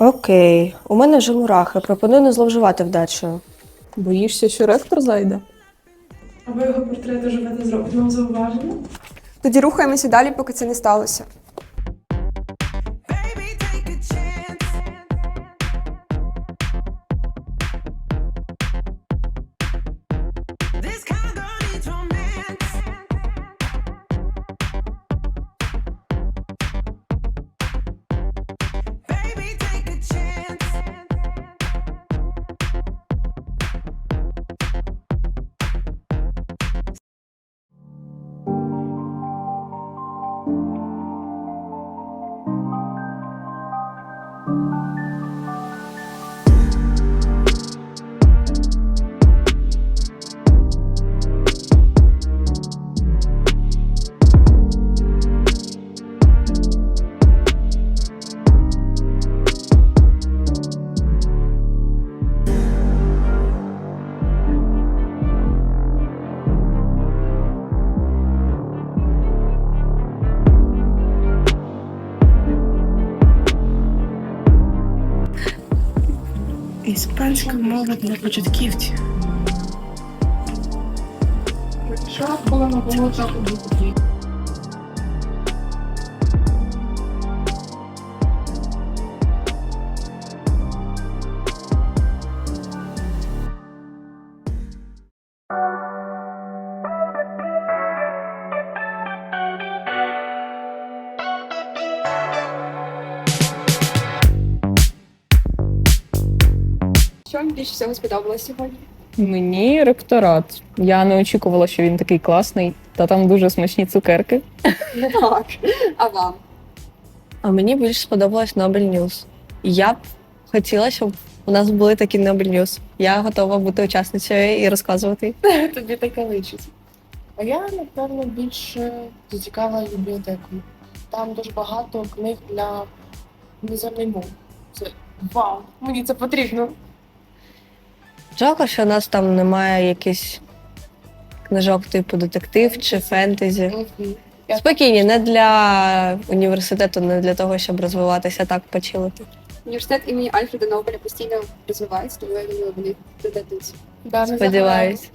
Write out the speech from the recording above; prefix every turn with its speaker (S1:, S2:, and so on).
S1: Окей, у мене вже мурахи. Пропоную не зловживати вдачею.
S2: Боїшся, що ректор зайде?
S3: Або його портрети живете зробите вам зауваження?
S4: Тоді рухаємося далі, поки це не сталося.
S3: Іспанська мова для початківців. Що було на
S4: Що вам більше всього сподобалось сьогодні?
S2: Мені ректорат. Я не очікувала, що він такий класний, та там дуже смачні цукерки.
S4: Так. А вам?
S1: А мені більш сподобалось Nobel News. Я б хотіла, щоб у нас були такі Nobel News. Я готова бути учасницею і розказувати.
S3: Тобі таке личить. А я, напевно, більше зацікавила бібліотекою. Там дуже багато книг для іноземної мови. Це вау! Мені це потрібно.
S1: Жалко, що у нас там немає якихось книжок типу детектив чи фентезі. Спокійні, не для університету, не для того, щоб розвиватися, так почилити.
S4: Університет імені Альфреда Нобеля постійно розвивається, тому я думаю, вони додадуть.
S3: Да,
S1: Сподіваюсь.